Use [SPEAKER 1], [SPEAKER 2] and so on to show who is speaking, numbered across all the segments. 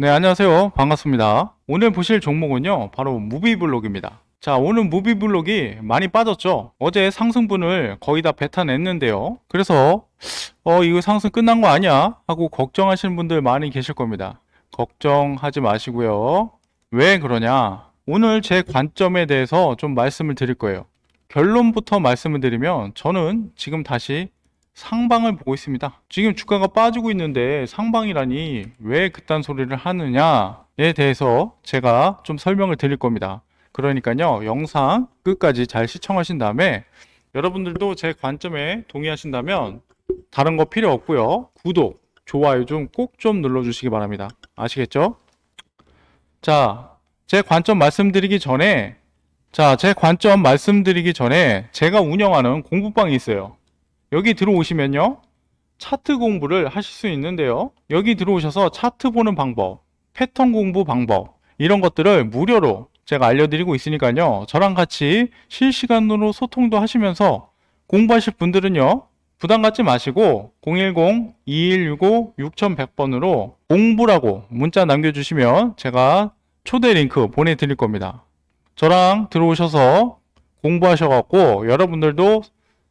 [SPEAKER 1] 네, 안녕하세요. 반갑습니다. 오늘 보실 종목은요, 바로 무비블록입니다. 자, 오늘 무비블록이 많이 빠졌죠? 어제 상승분을 거의 다 뱉어냈는데요. 그래서, 어, 이거 상승 끝난 거 아니야? 하고 걱정하시는 분들 많이 계실 겁니다. 걱정하지 마시고요. 왜 그러냐? 오늘 제 관점에 대해서 좀 말씀을 드릴 거예요. 결론부터 말씀을 드리면, 저는 지금 다시 상방을 보고 있습니다. 지금 주가가 빠지고 있는데 상방이라니 왜 그딴 소리를 하느냐에 대해서 제가 좀 설명을 드릴 겁니다. 그러니까요, 영상 끝까지 잘 시청하신 다음에 여러분들도 제 관점에 동의하신다면 다른 거 필요 없고요. 구독, 좋아요 좀 꼭 좀 눌러주시기 바랍니다. 아시겠죠? 자, 제 관점 말씀드리기 전에 자, 제 관점 말씀드리기 전에 제가 운영하는 공부방이 있어요. 여기 들어오시면요. 차트 공부를 하실 수 있는데요. 여기 들어오셔서 차트 보는 방법, 패턴 공부 방법, 이런 것들을 무료로 제가 알려드리고 있으니까요. 저랑 같이 실시간으로 소통도 하시면서 공부하실 분들은요. 부담 갖지 마시고 010-2165-6100번으로 공부라고 문자 남겨주시면 제가 초대 링크 보내드릴 겁니다. 저랑 들어오셔서 공부하셔갖고 여러분들도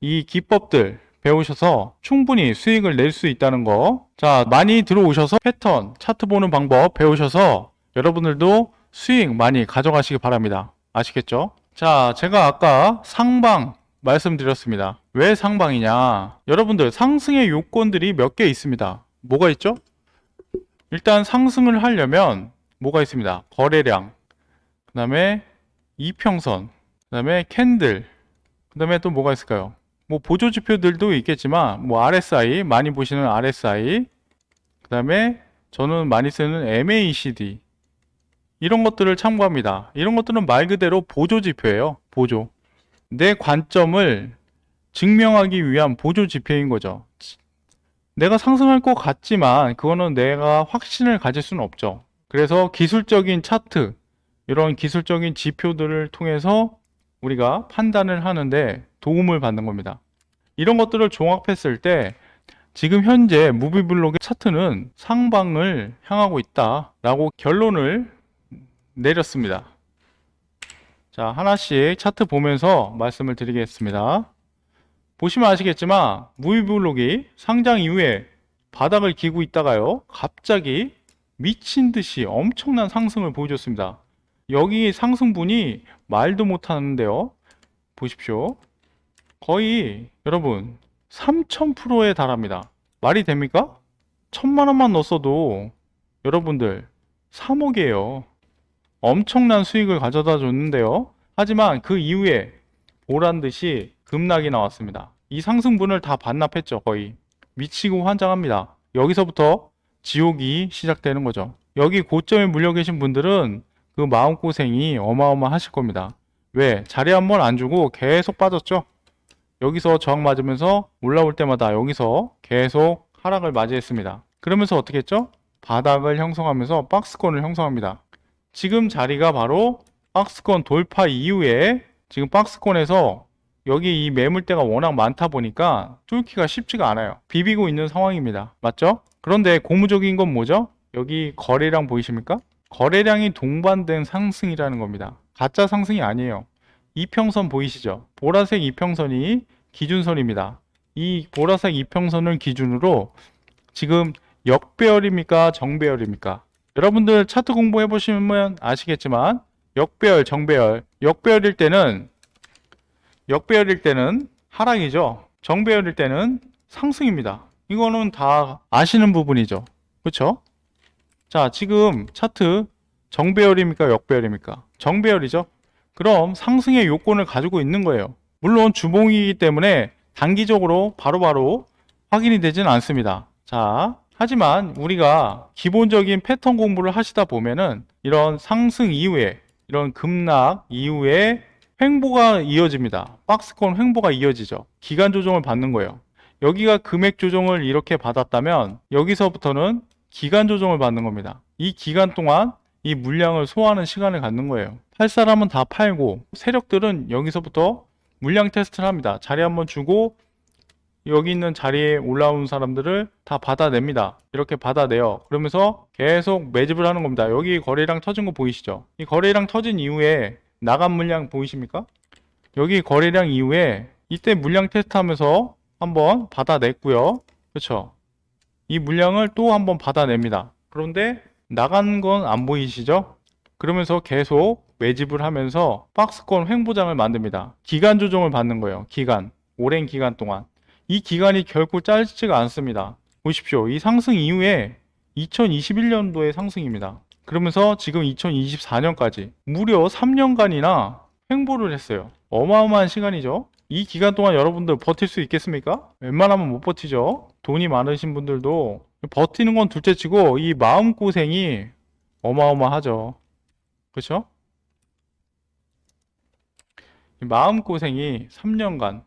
[SPEAKER 1] 이 기법들 배우셔서 충분히 수익을 낼 수 있다는 거. 자, 많이 들어오셔서 패턴, 차트 보는 방법 배우셔서 여러분들도 수익 많이 가져가시기 바랍니다. 아시겠죠? 자, 제가 아까 상방 말씀드렸습니다. 왜 상방이냐? 여러분들 상승의 요건들이 몇 개 있습니다. 뭐가 있죠? 일단 상승을 하려면 뭐가 있습니다. 거래량, 그 다음에 이평선, 그 다음에 캔들, 그 다음에 또 뭐가 있을까요? 뭐 보조 지표들도 있겠지만 뭐 RSI 많이 보시는 RSI 그다음에 저는 많이 쓰는 MACD 이런 것들을 참고합니다. 이런 것들은 말 그대로 보조 지표예요. 보조. 내 관점을 증명하기 위한 보조 지표인 거죠. 내가 상승할 것 같지만 그거는 내가 확신을 가질 수는 없죠. 그래서 기술적인 차트 이런 기술적인 지표들을 통해서 우리가 판단을 하는데 도움을 받는 겁니다. 이런 것들을 종합했을 때 지금 현재 무비블록의 차트는 상방을 향하고 있다라고 결론을 내렸습니다. 자, 하나씩 차트 보면서 말씀을 드리겠습니다. 보시면 아시겠지만 무비블록이 상장 이후에 바닥을 기고 있다가요. 갑자기 미친 듯이 엄청난 상승을 보여줬습니다. 여기 상승분이 말도 못하는데요. 보십시오. 거의 여러분 3000%에 달합니다. 말이 됩니까? 천만 원만 넣었어도 여러분들 3억이에요. 엄청난 수익을 가져다 줬는데요. 하지만 그 이후에 보란 듯이 급락이 나왔습니다. 이 상승분을 다 반납했죠, 거의. 미치고 환장합니다. 여기서부터 지옥이 시작되는 거죠. 여기 고점에 물려 계신 분들은 그 마음고생이 어마어마하실 겁니다. 왜? 자리 한번 안 주고 계속 빠졌죠? 여기서 저항 맞으면서 올라올 때마다 여기서 계속 하락을 맞이했습니다. 그러면서 어떻게 했죠? 바닥을 형성하면서 박스권을 형성합니다. 지금 자리가 바로 박스권 돌파 이후에 지금 박스권에서 여기 이 매물대가 워낙 많다 보니까 뚫기가 쉽지가 않아요. 비비고 있는 상황입니다. 맞죠? 그런데 고무적인 건 뭐죠? 여기 거래량 보이십니까? 거래량이 동반된 상승이라는 겁니다. 가짜 상승이 아니에요. 이평선 보이시죠? 보라색 이평선이 기준선입니다. 이 보라색 이평선을 기준으로 지금 역배열입니까? 정배열입니까? 여러분들 차트 공부해 보시면 아시겠지만 역배열, 정배열, 역배열일 때는 역배열일 때는 하락이죠. 정배열일 때는 상승입니다. 이거는 다 아시는 부분이죠. 그렇죠? 자, 지금 차트 정배열입니까? 역배열입니까? 정배열이죠. 그럼 상승의 요건을 가지고 있는 거예요. 물론 주봉이기 때문에 단기적으로 바로 바로 확인이 되지는 않습니다. 자, 하지만 우리가 기본적인 패턴 공부를 하시다 보면은 이런 상승 이후에 이런 급락 이후에 횡보가 이어집니다. 박스권 횡보가 이어지죠. 기간 조정을 받는 거예요. 여기가 금액 조정을 이렇게 받았다면 여기서부터는 기간 조정을 받는 겁니다. 이 기간 동안 이 물량을 소화하는 시간을 갖는 거예요. 팔 사람은 다 팔고 세력들은 여기서부터 물량 테스트를 합니다. 자리 한번 주고 여기 있는 자리에 올라온 사람들을 다 받아냅니다. 이렇게 받아내요. 그러면서 계속 매집을 하는 겁니다. 여기 거래량 터진 거 보이시죠? 이 거래량 터진 이후에 나간 물량 보이십니까? 여기 거래량 이후에 이때 물량 테스트 하면서 한번 받아냈고요. 그렇죠? 이 물량을 또 한번 받아냅니다. 그런데 나간 건 안 보이시죠? 그러면서 계속 매집을 하면서 박스권 횡보장을 만듭니다. 기간 조정을 받는 거예요. 기간. 오랜 기간 동안. 이 기간이 결코 짧지가 않습니다. 보십시오. 이 상승 이후에 2021년도의 상승입니다. 그러면서 지금 2024년까지 무려 3년간이나 횡보를 했어요. 어마어마한 시간이죠. 이 기간 동안 여러분들 버틸 수 있겠습니까? 웬만하면 못 버티죠. 돈이 많으신 분들도 버티는 건 둘째치고 이 마음고생이 어마어마하죠. 이 마음고생이 3년간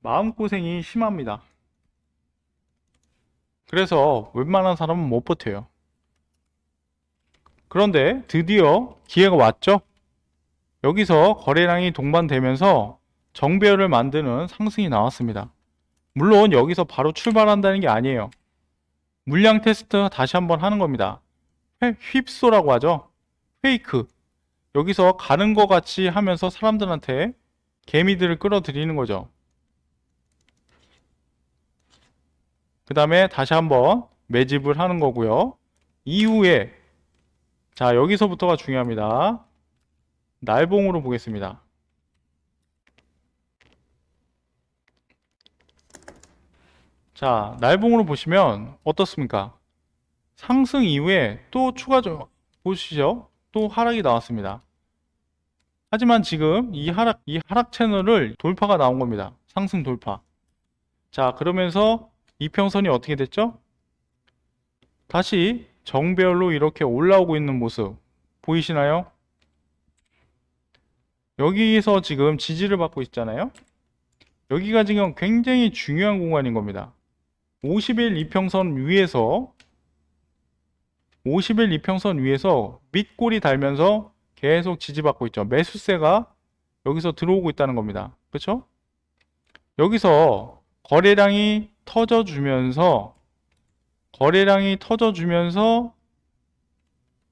[SPEAKER 1] 마음고생이 심합니다. 그래서 웬만한 사람은 못 버텨요. 그런데 드디어 기회가 왔죠? 여기서 거래량이 동반되면서 정배열을 만드는 상승이 나왔습니다. 물론 여기서 바로 출발한다는 게 아니에요. 물량 테스트 다시 한번 하는 겁니다. 회- 휩소라고 하죠. 페이크. 여기서 가는 것 같이 하면서 사람들한테 개미들을 끌어들이는 거죠. 그 다음에 다시 한번 매집을 하는 거고요. 이후에 자 여기서부터가 중요합니다. 날봉으로 보겠습니다. 자 날봉으로 보시면 어떻습니까? 상승 이후에 또 추가적 보시죠. 또 하락이 나왔습니다. 하지만 지금 이 하락 이 하락 채널을 돌파가 나온 겁니다. 상승 돌파. 자 그러면서 이평선이 어떻게 됐죠? 다시 정배열로 이렇게 올라오고 있는 모습 보이시나요? 여기서 지금 지지를 받고 있잖아요. 여기가 지금 굉장히 중요한 공간인 겁니다. 50일 이평선 위에서 50일 이평선 위에서 밑골이 달면서 계속 지지받고 있죠. 매수세가 여기서 들어오고 있다는 겁니다. 그렇죠? 여기서 거래량이 터져주면서 거래량이 터져주면서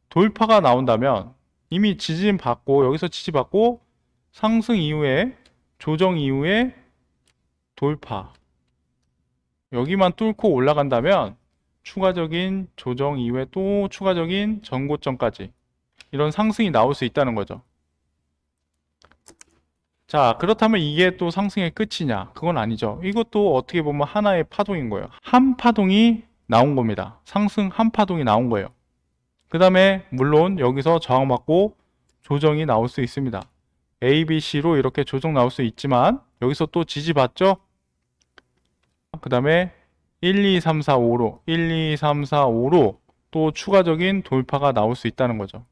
[SPEAKER 1] 돌파가 나온다면 이미 지진 받고 여기서 지지받고 상승 이후에 조정 이후에 돌파 여기만 뚫고 올라간다면 추가적인 조정 이후에 또 추가적인 전고점까지 이런 상승이 나올 수 있다는 거죠. 자, 그렇다면 이게 또 상승의 끝이냐? 그건 아니죠. 이것도 어떻게 보면 하나의 파동인 거예요. 한 파동이 나온 겁니다. 상승 한 파동이 나온 거예요. 그 다음에 물론 여기서 저항받고 조정이 나올 수 있습니다. A, B, C로 이렇게 조정 나올 수 있지만 여기서 또 지지받죠? 그 다음에 1, 2, 3, 4, 5로 1, 2, 3, 4, 5로 또 추가적인 돌파가 나올 수 있다는 거죠.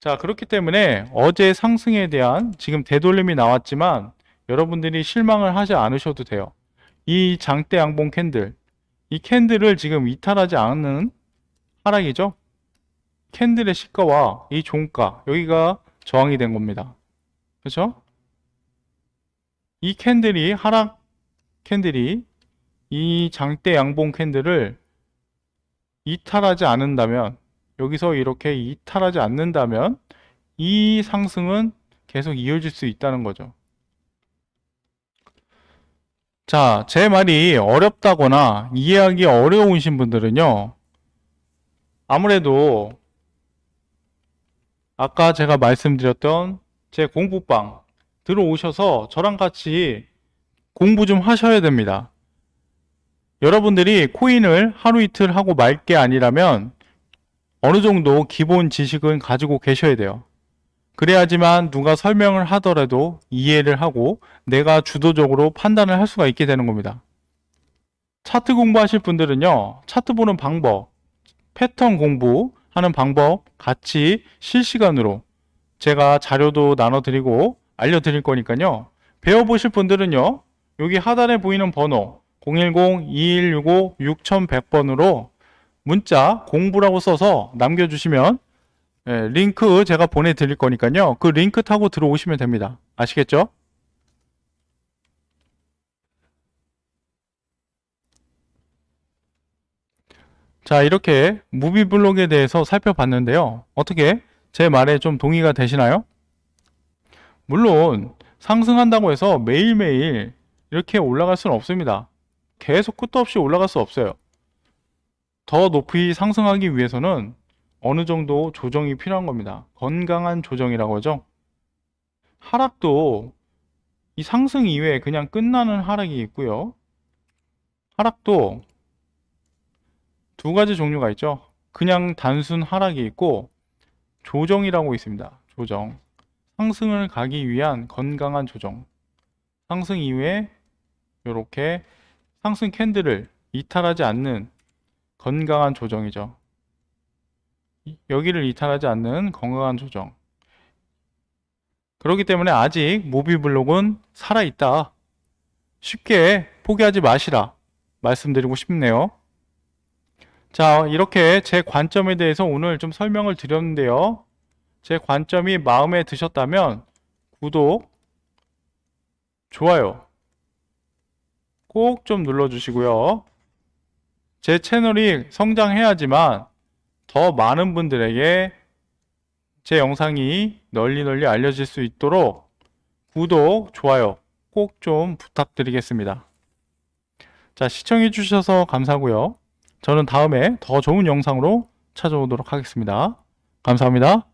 [SPEAKER 1] 자, 그렇기 때문에 어제 상승에 대한 지금 되돌림이 나왔지만 여러분들이 실망을 하지 않으셔도 돼요. 이 장대 양봉 캔들, 이 캔들을 지금 이탈하지 않는 하락이죠. 캔들의 시가와 이 종가, 여기가 저항이 된 겁니다. 그렇죠? 이 캔들이 하락 캔들이 이 장대 양봉 캔들을 이탈하지 않는다면 여기서 이렇게 이탈하지 않는다면 이 상승은 계속 이어질 수 있다는 거죠. 자, 제 말이 어렵다거나 이해하기 어려우신 분들은요. 아무래도 아까 제가 말씀드렸던 제 공부방 들어오셔서 저랑 같이 공부 좀 하셔야 됩니다. 여러분들이 코인을 하루 이틀 하고 말 게 아니라면 어느 정도 기본 지식은 가지고 계셔야 돼요. 그래야지만 누가 설명을 하더라도 이해를 하고 내가 주도적으로 판단을 할 수가 있게 되는 겁니다. 차트 공부하실 분들은요, 차트 보는 방법, 패턴 공부 하는 방법 같이 실시간으로 제가 자료도 나눠드리고 알려드릴 거니까요. 배워보실 분들은요, 여기 하단에 보이는 번호 010-2165-6100번으로 문자 공부라고 써서 남겨주시면 예, 링크 제가 보내드릴 거니까요. 그 링크 타고 들어오시면 됩니다. 아시겠죠? 자, 이렇게 무비 블록에 대해서 살펴봤는데요. 어떻게 제 말에 좀 동의가 되시나요? 물론 상승한다고 해서 매일매일 이렇게 올라갈 수는 없습니다. 계속 끝도 없이 올라갈 수 없어요. 더 높이 상승하기 위해서는 어느 정도 조정이 필요한 겁니다. 건강한 조정이라고 하죠. 하락도 이 상승 이외에 그냥 끝나는 하락이 있고요. 하락도 두 가지 종류가 있죠. 그냥 단순 하락이 있고 조정이라고 있습니다. 조정. 상승을 가기 위한 건강한 조정. 상승 이후에 이렇게 상승 캔들을 이탈하지 않는 건강한 조정이죠. 이- 여기를 이탈하지 않는 건강한 조정. 그렇기 때문에 아직 모비블록은 살아있다. 쉽게 포기하지 마시라. 말씀드리고 싶네요. 자, 이렇게 제 관점에 대해서 오늘 좀 설명을 드렸는데요. 제 관점이 마음에 드셨다면 구독, 좋아요 꼭 좀 눌러주시고요. 제 채널이 성장해야지만 더 많은 분들에게 제 영상이 널리 널리 알려질 수 있도록 구독, 좋아요 꼭 좀 부탁드리겠습니다. 자, 시청해주셔서 감사하고요. 저는 다음에 더 좋은 영상으로 찾아오도록 하겠습니다. 감사합니다.